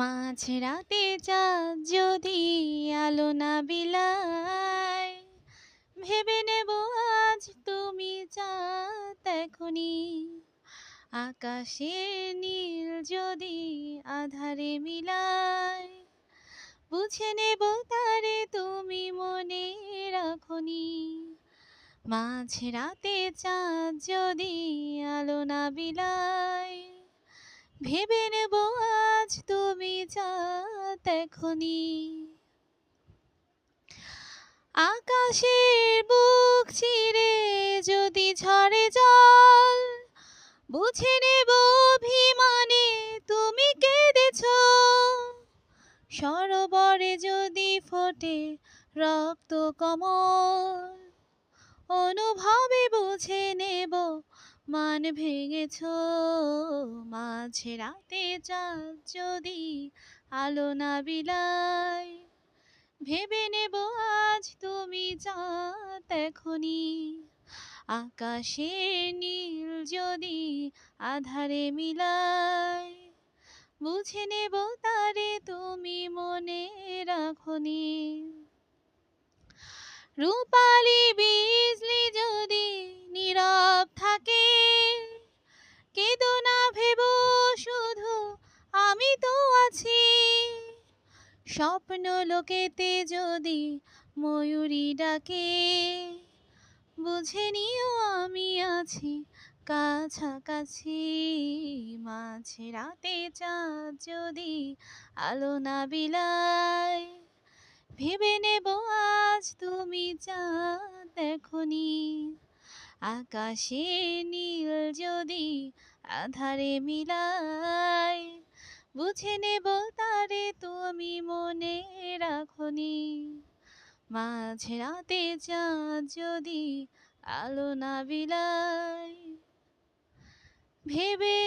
মাঝ রাতে চাঁদ যদি আলো না বিলায়, ভেবে নেব আজ তুমি চাঁদ এখনি আকাশের নীল যদি আধারে মিলায়, বুঝে নেব তারে তুমি মনে রাখনি। মাঝ রাতে চাঁদ যদি আলো না বিলায়, ভেবে নেব চাঁদ এখনি আকাশের বুক চিরে যদি ঝরে জল, বুঝে নেব অভিমানে তুমি কেঁদেছ। সরোবরে যদি ফোটে রক্ত কমল, অনুভবে বুঝে নেব মান ভেঙেছ। মাঝে রাতে চাঁদ যদি আলো না বিলায়। ভেবে নেব আজ তুমি চাঁদ এখনি। আকাশের নীল যদি আধারে মিলাই বুঝে নেব তারে তুমি মনে রাখনি। রূপালি বিজলি যদি নীরব থাকে, কেঁদো না ভেব শুধু আমি তো স্বপ্ন লোকেতে যদি ময়ূরী ডাকে, বুঝে নিও আমি আছি কাছাকাছি। মাঝে রাতে চাঁদ যদি আলো না বিলায়, ভেবে নেব আজ তুমি চাঁদ এখনি আকাশে নীল যদি আধারে মিলায়, বুঝে নেব তারে তুমি মাঝ রাতে চাঁদ যদি আলো না বিলাই ভেবে